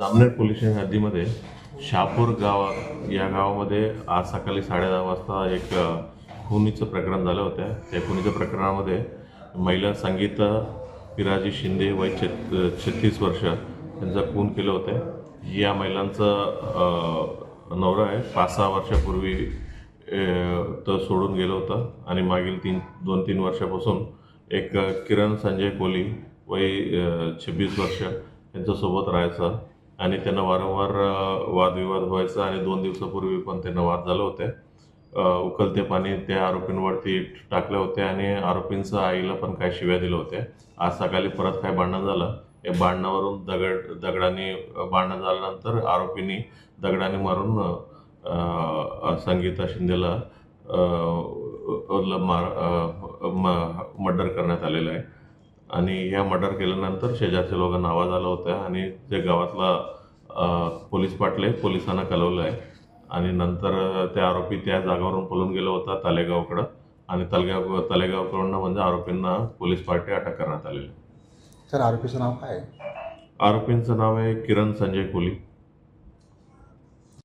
Jamner police station हद्दीमध्ये शापूर गाव या गावामध्ये आज सकाळी साडेदहा वाजता एक खुनीचं प्रकरण झालं होतं. त्या खुनीच्या प्रकरणामध्ये महिला संगीता पिराजी शिंदे वय छत छत्तीस वर्ष त्यांचा खून केलं होतं. या महिलांचं नवरा आहे. पाच सहा वर्षापूर्वी तर सोडून गेलं होतं. आणि मागील तीन दोन तीन वर्षापासून एक किरण संजय कोली वय छब्बीस वर्ष यांच्यासोबत राहायचं. आणि त्यांना वारंवार वादविवाद व्हायचा आणि दोन दिवसापूर्वी पण त्यांना वाद झाले होते. उकलते पाणी त्या आरोपींवरती टाकले होते आणि आरोपींचं आईला पण काय शिव्या दिल्या होत्या. आज सकाळी परत काय भांडण झालं. या भांडणावरून दगड दगडाने भांडण झाल्यानंतर आरोपींनी दगडाने मारून संगीता शिंदेला मार मर्डर करण्यात आलेलं आहे. आणि ह्या मर्डर केल्यानंतर शेजारच्या लोकांना आवाज आला होता आणि जे गावातला पोलीस पाटले पोलिसांना कळवलं आहे. आणि नंतर त्या आरोपी त्या जागावरून पळून गेला होता तालेगावकडं. आणि तलेगाव तलेगावकडून म्हणजे आरोपींना पोलीस पार्टी अटक करण्यात आलेली. सर आरोपीचं नाव काय आहे? आरोपींचं नाव आहे किरण संजय कोली.